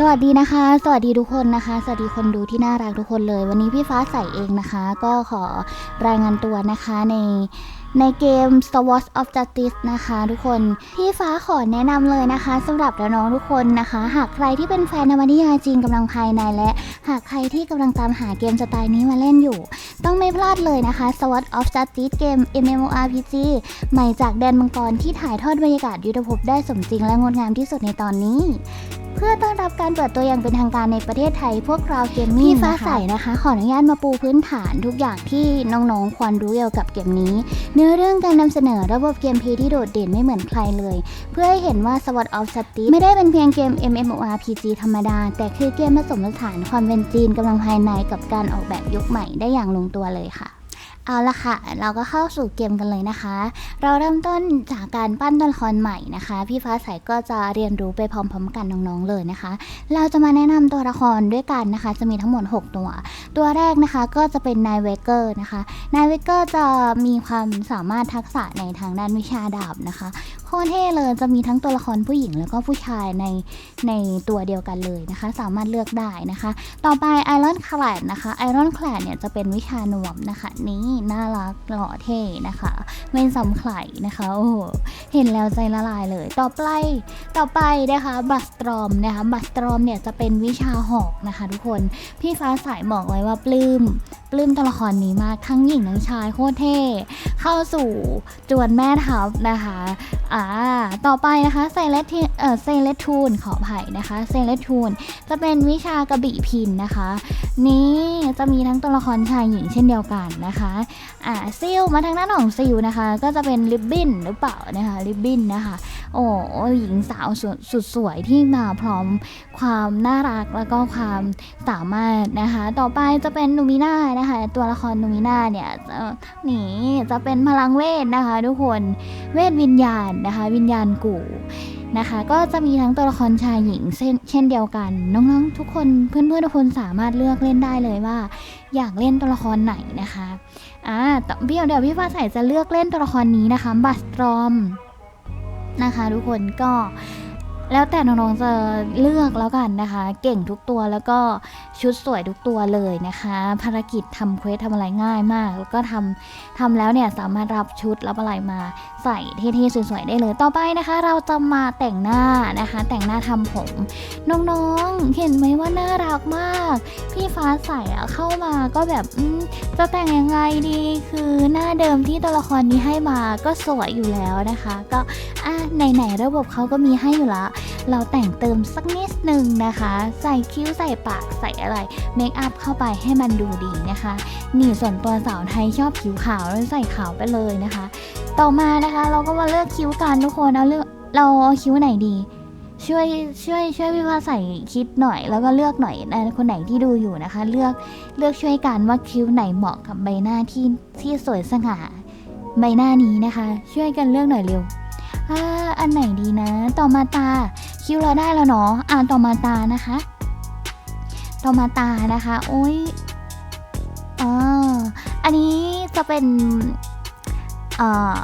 สวัสดีนะคะ สวัสดีทุกคนนะคะ สวัสดีคนดูที่น่ารักทุกคนเลย วันนี้พี่ฟ้าใสเองนะคะ ก็ขอรายงานตัวนะคะในในเกม Star Wars of Justice นะคะ ทุกคน พี่ฟ้าขอแนะนำเลยนะคะสำหรับน้องๆทุกคนนะคะ หากใครที่เป็นแฟนนวนิยายจีนกำลังภายในและ หากใครที่กำลังตามหาเกมสไตล์นี้มาเล่นอยู่ ต้องไม่พลาดเลยนะคะ Star Wars of Justice เกม MMORPG ใหม่จากแดนมังกรที่ถ่ายทอดบรรยากาศยุทธภพได้สมจริงและงดงามที่สุดในตอนนี้ เพื่อต้อนรับการเปิดตัวอย่างเป็นทางการในประเทศไทยพวกเราเกมมิ่งพี่ฟ้าใสนะคะ ขออนุญาตมาปูพื้นฐานทุกอย่างที่น้องๆ ควรรู้เกี่ยวกับเกมนี้ เนื้อเรื่องการนำเสนอระบบเกมเพลย์ที่โดดเด่นไม่เหมือนใครเลย เพื่อให้เห็นว่า Sword of Justice ไม่ได้เป็นเพียงเกม MMORPG ธรรมดา แต่คือเกมผสมผสานความเป็นจีนกำลังภายในกับการออกแบบยุคใหม่ได้อย่างลงตัวเลยค่ะ เอาละค่ะ เราก็เข้าสู่เกมกันเลยนะคะ เราเริ่มต้นจากการปั้นตัวละครใหม่นะคะ พี่ฟ้าใสก็จะเรียนรู้ไปพร้อมๆ กันน้องๆเลยนะคะ เราจะมาแนะนำตัวละครด้วยกันนะคะ จะมีทั้งหมด 6 ตัว ตัวแรกนะคะก็จะเป็นนายเวเกอร์นะคะ นายเวเกอร์จะมีความสามารถทักษะในทางด้านวิชาดาบนะคะโคตรเท่เลยจะมีทั้งตัวละครผู้หญิงแล้วก็ผู้ชายในในตัวเดียวกันเลยนะคะ สามารถเลือกได้นะคะ ต่อไปไอรอนคล d นะคะไอรอนคล d เนี่ยจะเป็นวิชานวมนะคะ นี่น่ารักหล่อเท่นะคะไม่ซ้ำใครนะคะโอ้โหเห็นแล้วใจละลายเลย ต่อไปต่อไปนะคะบัสตรอมนะคะบัสตรอมเนี่ยจะเป็นวิชาหอกนะคะ ทุกคนพี่ฟ้าสายบอกเลยว่าปลื้มปลื้มตัวละครนี้มากทั้งหญิงทั้งชายโคตรเท่เข้าสู่จวนแม่ทัพนะคะอ่าต่อไปนะคะเซเลตเอ่อเซเลทูนขออภัยนะคะเซเลทูนจะเป็นวิชากระบี่พินนะคะ นี่จะมีทั้งตัวละครชายหญิงเช่นเดียวกันนะคะอ่าซิลมาทางด้านของซิลนะคะ ก็จะเป็นริบบินหรือเปล่านะคะริบบินนะคะ โอ้หญิงสาวสุดสุดสวยที่มาพร้อมความน่ารักแล้วก็ความสามารถนะคะ ต่อไปจะเป็นนูมิน่านะคะ ตัวละครนูมิน่าเนี่ยนี่จะเป็นพลังเวทนะคะ ทุกคนเวทวิญญาณนะคะ วิญญาณกูนะคะ ก็จะมีทั้งตัวละครชายหญิงเช่นเดียวกัน น้องๆทุกคนเพื่อนๆทุกคนสามารถเลือกเล่นได้เลยว่า อยากเล่นตัวละครไหนนะคะอ่าพี่เดี๋ยวพี่ฟ้าใสจะเลือกเล่นตัวละครนี้นะคะ บัสตรอมนะคะ ทุกคนก็แล้วแต่น้องๆจะเลือกแล้วกันนะคะ เก่งทุกตัวแล้วก็ ชุดสวยทุกตัวเลยนะคะ ภารกิจทำเควสทำอะไรง่ายมาก แล้วก็ทำทำแล้วเนี่ยสามารถรับชุดรับอะไรมาใส่เท่ๆสวยๆได้เลย ต่อไปนะคะ เราจะมาแต่งหน้านะคะ แต่งหน้าทำผม น้องๆ เห็นไหมว่าน่ารักมาก พี่ฟ้าใสเข้ามาก็แบบจะแต่งยังไงดีคือหน้าเดิมที่ตัวละครนี้ให้มาก็สวยอยู่แล้วนะคะ ก็อะไหนๆระบบเขาก็มีให้อยู่ละเราแต่งเติมสักนิดนึงนะคะ ใส่คิ้วใส่ปากใส่อะไรเมคอัพเข้าไปให้มันดูดีนะคะนี่ส่วนตัวสาวไทยชอบผิวขาวแล้วใส่ขาวไปเลยนะคะ ต่อมานะคะเราก็มาเลือกคิ้วกันทุกคนเอาเลือกเราเอาคิ้วไหนดี ช่วยช่วยช่วยพี่ว่าใส่คิดหน่อย แล้วก็เลือกหน่อยนะคนไหนที่ดูอยู่นะคะ เลือกเลือกช่วยกันว่าคิ้วไหนเหมาะกับใบหน้าที่ที่สวยสง่าใบหน้านี้นะคะ ช่วยกันเลือกหน่อยเร็วอ่าอันไหนดีนะ ต่อมาตาคิ้วเราได้แล้วเนาะอ่าต่อมาตานะคะ ตมาตานะคะ โอ้ยอ่าอันนี้จะเป็นเอ่อ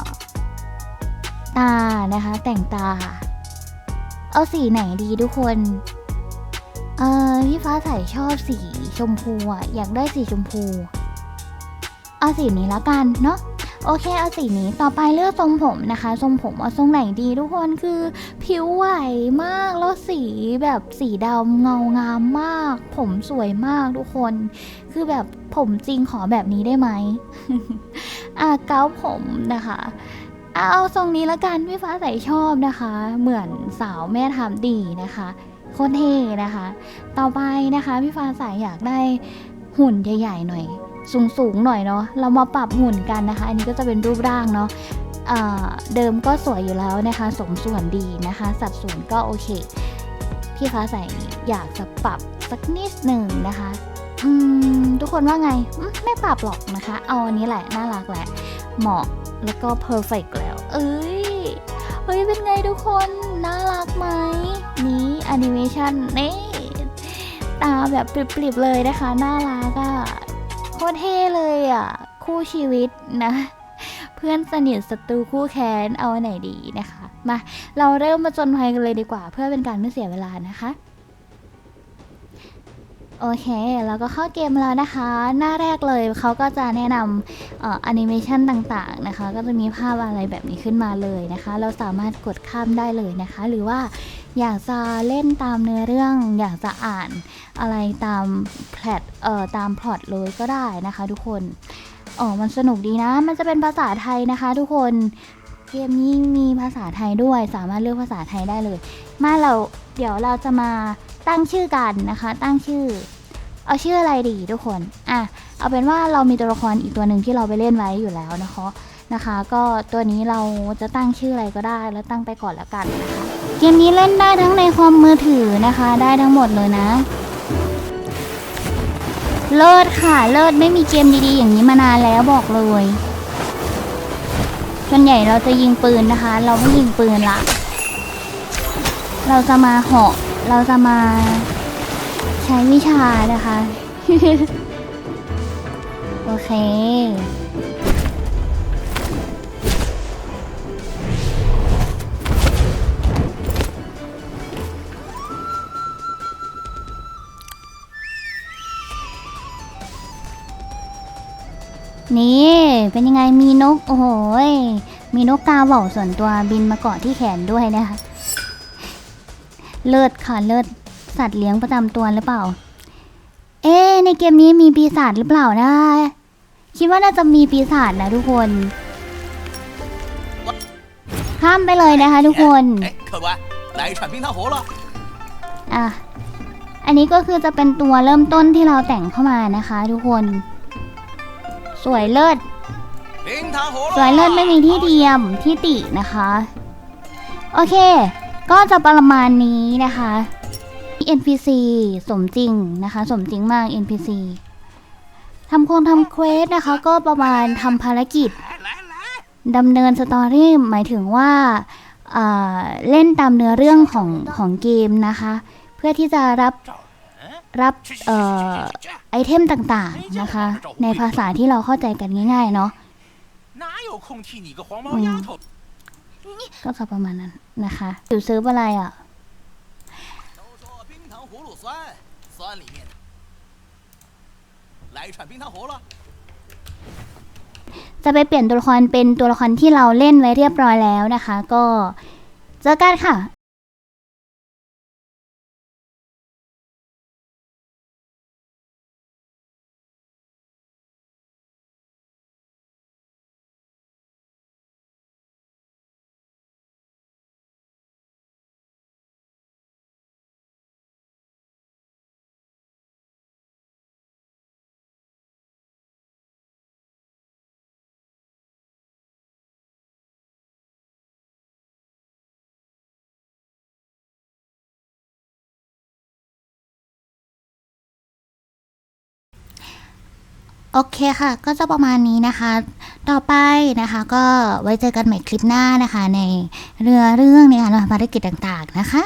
ตานะคะ แต่งตา เอาสีไหนดีทุกคน เออพี่ฟ้าใส่ชอบสีชมพูอะอยากได้สีชมพู เอาสีนี้แล้วกันเนาะโอเคเอาสีนี้ต่อไปเลือกทรงผมนะคะ ทรงผมเอาทรงไหนดีทุกคนคือผิวไหวมาก สีแบบสีดำเงางามมาก ผมสวยมากทุกคน คือแบบผมจริงขอแบบนี้ได้ไหมอะเก้าผมนะคะอะเอาทรงนี้ละกันพี่ฟ้าใส่ชอบนะคะ เหมือนสาวแม่ทำดีนะคะโคตรเท่นะคะ ต่อไปนะคะพี่ฟ้าใสอยากได้หุ่นใหญ่ๆหน่อย สูงๆหน่อยเนาะเรามาปรับหุ่นกันนะคะ อันนี้ก็จะเป็นรูปร่างเนาะ เดิมก็สวยอยู่แล้วนะคะ สมส่วนดีนะคะ สัดส่วนก็โอเค พี่ฟ้าใสอยากจะปรับสักนิดหนึ่งนะคะอืมทุกคนว่าไง ไม่ปรับหรอกนะคะ เอาอันนี้แหละ น่ารักแหละ เหมาะแล้วก็เพอร์เฟกแล้ว เอ้ยเฮ้ย เป็นไงทุกคน น่ารักไหม นี้แอนิเมชันนี่ตาแบบปริบๆเลยนะคะ น่ารักอะโคตรเท่เลยอะคู่ชีวิตนะ พื่อนสนิทศัตรูคู่แค้นเอาไหนดีนะคะ มาเราเริ่มมาจนภัยกันเลยดีกว่า เพื่อเป็นการไม่เสียเวลานะคะโอเค แล้วก็เข้าเกมแล้วนะคะ หน้าแรกเลยเขาก็จะแนะนำเอ่อแอนิเมชันต่างๆนะคะ ก็จะมีภาพอะไรแบบนี้ขึ้นมาเลยนะคะ เราสามารถกดข้ามได้เลยนะคะ หรือว่าอยากจะเล่นตามเนื้อเรื่อง อยากจะอ่านอะไรตามแพลตเอ่อตามพล็อตเลยก็ได้นะคะทุกคน อ๋อ มันสนุกดีนะ มันจะเป็นภาษาไทยนะคะ ทุกคน เกมนี้มีภาษาไทยด้วย สามารถเลือกภาษาไทยได้เลย มาเรา เดี๋ยวเราจะมาตั้งชื่อกันนะคะ ตั้งชื่อ เอาชื่ออะไรดีทุกคน อะ เอาเป็นว่าเรามีตัวละครอีกตัวหนึ่งที่เราไปเล่นไว้อยู่แล้วนะคะ นะคะ ก็ตัวนี้เราจะตั้งชื่ออะไรก็ได้ แล้วตั้งไปก่อนแล้วกันนะคะ เกมนี้เล่นได้ทั้งในคอมมือถือนะคะ ได้ทั้งหมดเลยนะ เลิศค่ะ เลิศไม่มีเกมดีๆ อย่างนี้มานานแล้วบอกเลยส่วนใหญ่เราจะยิงปืนนะคะ เราไม่ยิงปืนละ เราจะมาเหาะ เราจะมาใช้วิชานะคะ โอเค นี่ เป็นยังไงมีนก โอ้โหมีนกกาบอกส่วนตัวบินมาเกาะที่แขนด้วยนะคะเลิศค่ะเลิศสัตว์เลี้ยงประจำตัวหรือเปล่า เอ๊ในเกมนี้มีปีศาจหรือเปล่านะ คิดว่าน่าจะมีปีศาจนะทุกคน ข้ามไปเลยนะคะทุกคนอะอันนี้ก็คือจะเป็นตัวเริ่มต้นที่เราแต่งเข้ามานะคะ ทุกคน สวยเลิศสวยเลิศไม่มีที่เทียมที่ตินะคะ โอเค ก็จะประมาณนี้นะคะ NPC สมจริงนะคะ สมจริงมาก NPC ทำโครงทำเควสนะคะ ก็ประมาณทำภารกิจดำเนินสตอรี่หมายถึงว่าเล่นตามเนื้อเรื่องของของเกมนะคะ เพื่อที่จะรับ รับออไอเทมต่างๆนะคะ ในภาษาที่เราเข้าใจกันง่าย ๆ เนาะก็จะประมาณนั้นนะคะอยู่ซื้ออะไรอะจะไปเปลี่ยนตัวละครเป็นตัวละครที่เราเล่นไว้เรียบร้อยแล้วนะคะ ก็เจอกันค่ะ โอเคค่ะ ก็จะประมาณนี้นะคะ ต่อไปนะคะ ก็ไว้เจอกันใหม่คลิปหน้านะคะ ในเรือเรื่องในการทำภารกิจต่างๆนะคะ